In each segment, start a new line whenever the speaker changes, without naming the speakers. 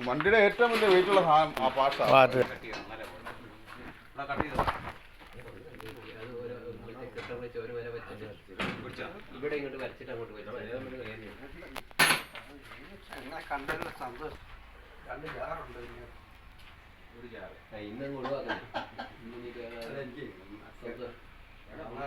വണ്ടിയുടെ ഏറ്റവും വലിയ വെയിറ്റ് ഉള്ള സാധനം ആ പാർട്സാ
ഇവിടെ ഇങ്ങോട്ട് വരച്ചിട്ട് അങ്ങോട്ട് പോയി ഇന്നും ഒഴിവാക്കണം ഇന്ന് നീ കേറാതെ. സ്വന്തം. ഒരു
അല്ല ആ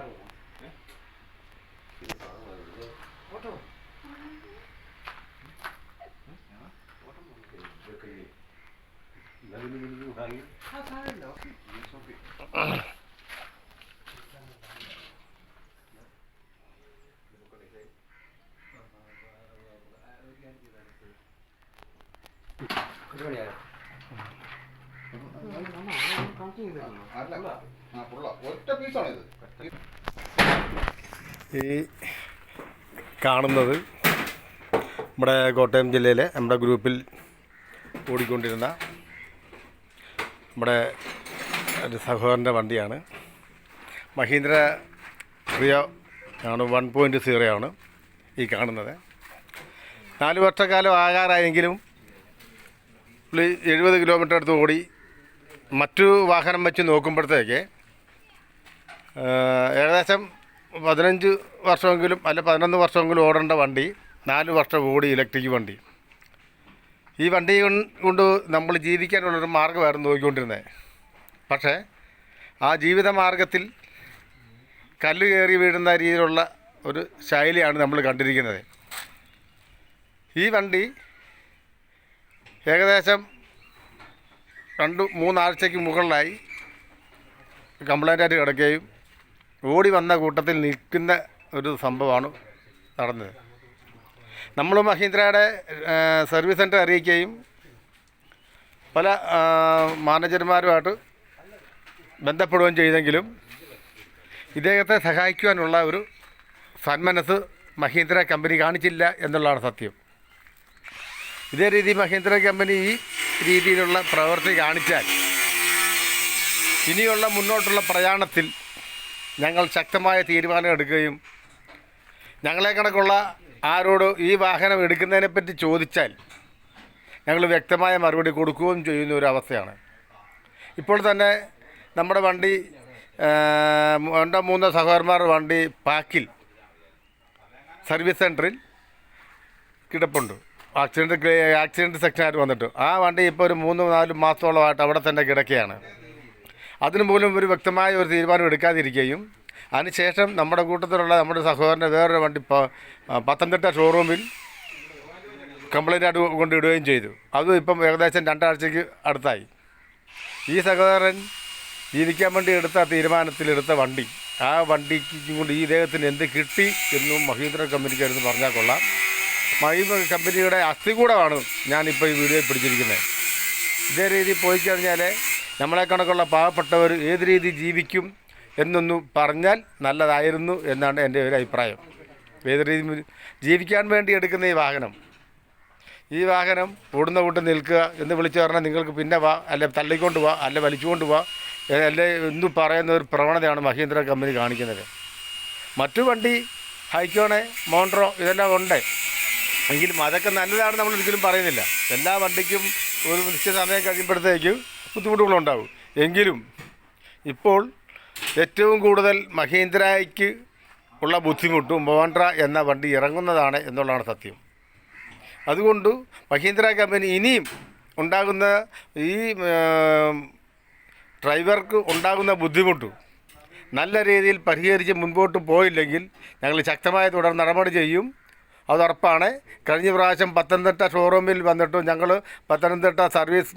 ഈ കാണുന്നത് നമ്മുടെ കോട്ടയം ജില്ലയിലെ നമ്മുടെ ഗ്രൂപ്പിൽ ഓടിക്കൊണ്ടിരുന്ന നമ്മുടെ ഒരു സഹോദരന്റെ വണ്ടിയാണ്. മഹീന്ദ്ര റിയോ ആണ് വൺ പോയിന്റ് സീറോ ആണ് ഈ കാണുന്നത്. നാല് വർഷക്കാലം ആകാറായെങ്കിലും പുള്ളി എഴുപത് കിലോമീറ്റർ അടുത്ത് ഓടി മറ്റു വാഹനം വെച്ച് നോക്കുമ്പോഴത്തേക്ക് ഏകദേശം പതിനഞ്ച് വർഷമെങ്കിലും അല്ല പതിനൊന്ന് വർഷമെങ്കിലും ഓടേണ്ട വണ്ടി നാല് വർഷം ഓടി ഇലക്ട്രിക് വണ്ടി. ഈ വണ്ടി കൊണ്ട് നമ്മൾ ജീവിക്കാനുള്ളൊരു മാർഗമായിരുന്നു നോക്കിക്കൊണ്ടിരുന്നത് പക്ഷേ ആ ജീവിത മാർഗത്തിൽ കല്ല് കയറി വീഴുന്ന രീതിയിലുള്ള ഒരു ശൈലിയാണ് നമ്മൾ കണ്ടിരിക്കുന്നത്. ഈ വണ്ടി ഏകദേശം രണ്ട് മൂന്നാഴ്ചയ്ക്ക് മുകളിലായി കംപ്ലൈന്റായിട്ട് കിടക്കുകയും ഓടി വന്ന കൂട്ടത്തിൽ നിൽക്കുന്ന ഒരു സംഭവമാണ് നടന്നത്. നമ്മൾ മഹീന്ദ്രയുടെ സർവീസ് സെന്റർ അറിയിക്കുകയും പല മാനേജർമാരുമായിട്ട് ബന്ധപ്പെടുകയും ചെയ്തെങ്കിലും ഇദ്ദേഹത്തെ സഹായിക്കുവാനുള്ള ഒരു സന്മനസ് മഹീന്ദ്ര കമ്പനി കാണിച്ചില്ല എന്നുള്ളതാണ് സത്യം. ഇതേ രീതി മഹീന്ദ്ര കമ്പനി ഈ രീതിയിലുള്ള പ്രവൃത്തി കാണിച്ചാൽ ഇനിയുള്ള മുന്നോട്ടുള്ള പ്രയാണത്തിൽ ഞങ്ങൾ ശക്തമായ തീരുമാനം എടുക്കുകയും ഞങ്ങളെ കണക്കുള്ള ആരോട് ഈ വാഹനം എടുക്കുന്നതിനെ പറ്റി ചോദിച്ചാൽ ഞങ്ങൾ വ്യക്തമായ മറുപടി കൊടുക്കുകയും ചെയ്യുന്ന ഒരു അവസ്ഥയാണ്. ഇപ്പോൾ തന്നെ നമ്മുടെ വണ്ടി രണ്ടോ മൂന്നോ സഹോദരന്മാർ വണ്ടി പാക്കിൽ സർവീസ് സെന്ററിൽ കിടപ്പുണ്ട്. ആക്സിഡന്റ് ആക്സിഡന്റ് സെക്ഷനായിട്ട് വന്നിട്ട്. ആ വണ്ടി ഇപ്പോൾ ഒരു മൂന്ന് നാല് മാസത്തോളമായിട്ട് അവിടെ തന്നെ കിടക്കുകയാണ്. അതിന് പോലും ഒരു വ്യക്തമായ ഒരു തീരുമാനം എടുക്കാതിരിക്കുകയും അതിനുശേഷം നമ്മുടെ കൂട്ടത്തിലുള്ള നമ്മുടെ സഹോദരന്റെ വേറൊരു വണ്ടി പത്തനംതിട്ട ഷോറൂമിൽ കംപ്ലൈന്റ് ആയിട്ട് കൊണ്ടിടുകയും ചെയ്തു. അതും ഇപ്പം ഏകദേശം രണ്ടാഴ്ചയ്ക്ക് അടുത്തായി. ഈ സഹോദരൻ ജീവിക്കാൻ വേണ്ടി എടുത്ത തീരുമാനത്തിലെടുത്ത വണ്ടി. ആ വണ്ടിക്ക് കൊണ്ട് ഈ ഇദ്ദേഹത്തിന് എന്ത് കിട്ടി എന്നും മഹീന്ദ്ര കമ്പനിക്കായിരുന്നു പറഞ്ഞാൽ കൊള്ളാം. മഹീന്ദ്ര കമ്പനിയുടെ അസ്ഥി അസ്ഥികൂടമാണ് ഞാനിപ്പോൾ ഈ വീഡിയോയിൽ പിടിച്ചിരിക്കുന്നത്. ഇതേ രീതിയിൽ പോയി കഴിഞ്ഞാൽ നമ്മളെ കണക്കുള്ള പാവപ്പെട്ടവർ ഏത് രീതി ജീവിക്കും എന്നൊന്ന് പറഞ്ഞാൽ നല്ലതായിരുന്നു എന്നാണ് എന്റെ ഒരു അഭിപ്രായം. ഏത് രീതി ജീവിക്കാൻ വേണ്ടി എടുക്കുന്ന ഈ വാഹനം. ഈ വാഹനം ഓടുന്ന കൂട്ട് നിൽക്കുക എന്ന് വിളിച്ചു പറഞ്ഞാൽ നിങ്ങൾക്ക് പിന്നെ വാ അല്ലെ തള്ളിക്കൊണ്ട് വാ അല്ലെ വലിച്ചുകൊണ്ട് വാ അല്ലെ എന്ന് പറയുന്ന ഒരു പ്രവണതയാണ് മഹീന്ദ്ര കമ്പനി കാണിക്കുന്നത്. മറ്റു വണ്ടി ഹൈക്കോണെ മോണ്ട്രോ ഇതെല്ലാം ഉണ്ട്. എങ്കിലും അതൊക്കെ നല്ലതാണ് നമ്മൾ ഒരിക്കലും പറയുന്നില്ല. എല്ലാ വണ്ടിക്കും ഒരു നിശ്ചിത സമയം കഴിയുമ്പോഴത്തേക്കും ബുദ്ധിമുട്ടുകളുണ്ടാവും. എങ്കിലും ഇപ്പോൾ ഏറ്റവും കൂടുതൽ മഹീന്ദ്രയ്ക്ക് ഉള്ള ബുദ്ധിമുട്ട് മോണ്ട്ര എന്ന വണ്ടി ഇറങ്ങുന്നതാണ് എന്നുള്ളതാണ് സത്യം. അതുകൊണ്ട് മഹീന്ദ്ര കമ്പനി ഇനിയും ഉണ്ടാകുന്ന ഈ ഡ്രൈവർക്ക് ഉണ്ടാകുന്ന ബുദ്ധിമുട്ട് നല്ല രീതിയിൽ പരിഹരിച്ച് മുൻപോട്ട് പോയില്ലെങ്കിൽ ഞങ്ങൾ ശക്തമായ തുടർ നടപടി ചെയ്യും. അത് ഉറപ്പാണ്. കഴിഞ്ഞ പ്രാവശ്യം പത്തനംതിട്ട ഷോറൂമിൽ വന്നിട്ട് ഞങ്ങൾ പത്തനംതിട്ട സർവീസ്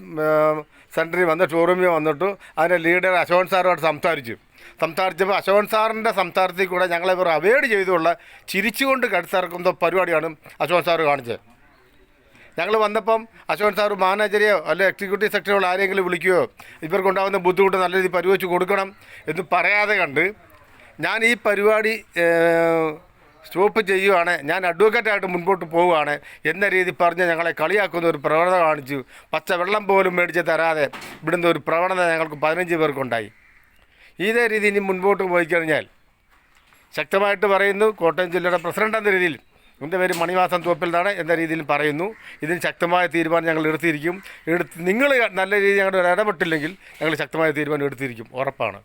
സെന്ററിൽ വന്ന് ഷോറൂമിൽ വന്നിട്ട് അതിന്റെ ലീഡർ അശോകൻ സാറുമായിട്ട് സംസാരിച്ചു. സംസാരിച്ചപ്പോൾ അശോകൻ സാറിന്റെ സംസാരത്തിൽ കൂടെ ഞങ്ങളെ ഇവർ അവോയ്ഡ് ചെയ്തുള്ള ചിരിച്ചുകൊണ്ട് കടുത്തിറക്കുന്ന പരിപാടിയാണ് അശോകൻ സാറ് കാണിച്ചത്. ഞങ്ങൾ വന്നപ്പം അശോകൻ സാർ മാനേജരെയോ അല്ലെ എക്സിക്യൂട്ടീവ് സെക്രട്ടറിയോ ആരെങ്കിലും വിളിക്കുകയോ ഇവർക്കുണ്ടാകുന്ന ബുദ്ധിമുട്ട് നല്ല രീതിയിൽ പരിവച്ച് കൊടുക്കണം എന്ന് പറയാതെ കണ്ട് ഞാൻ ഈ പരിപാടി സ്റ്റോപ്പ് ചെയ്യുവാണ് ഞാൻ അഡ്വക്കേറ്റായിട്ട് മുൻപോട്ട് പോവുകയാണ് എന്ന രീതി പറഞ്ഞ് ഞങ്ങളെ കളിയാക്കുന്ന ഒരു പ്രവണത കാണിച്ചു. പച്ച വെള്ളം പോലും മേടിച്ച് തരാതെ ഇവിടുന്ന് ഒരു പ്രവണത ഞങ്ങൾക്ക് പതിനഞ്ച് പേർക്കുണ്ടായി. ഇതേ രീതി ഇനി മുൻപോട്ട് പോയി കഴിഞ്ഞാൽ ശക്തമായിട്ട് പറയുന്നു കോട്ടയം ജില്ലയുടെ പ്രസിഡന്റ് എന്ന രീതിയിൽ എന്റെ പേര് മണിവാസൻ തോപ്പിൽ എന്നാണ് എന്ന രീതിയിൽ പറയുന്നു. ഇതിന് ശക്തമായ തീരുമാനം ഞങ്ങൾ എടുത്തിരിക്കും. എടുത്ത് നിങ്ങൾ നല്ല രീതിയിൽ ഞങ്ങളുടെ ഇടപെട്ടില്ലെങ്കിൽ ഞങ്ങൾ ശക്തമായ തീരുമാനം എടുത്തിരിക്കും. ഉറപ്പാണ്.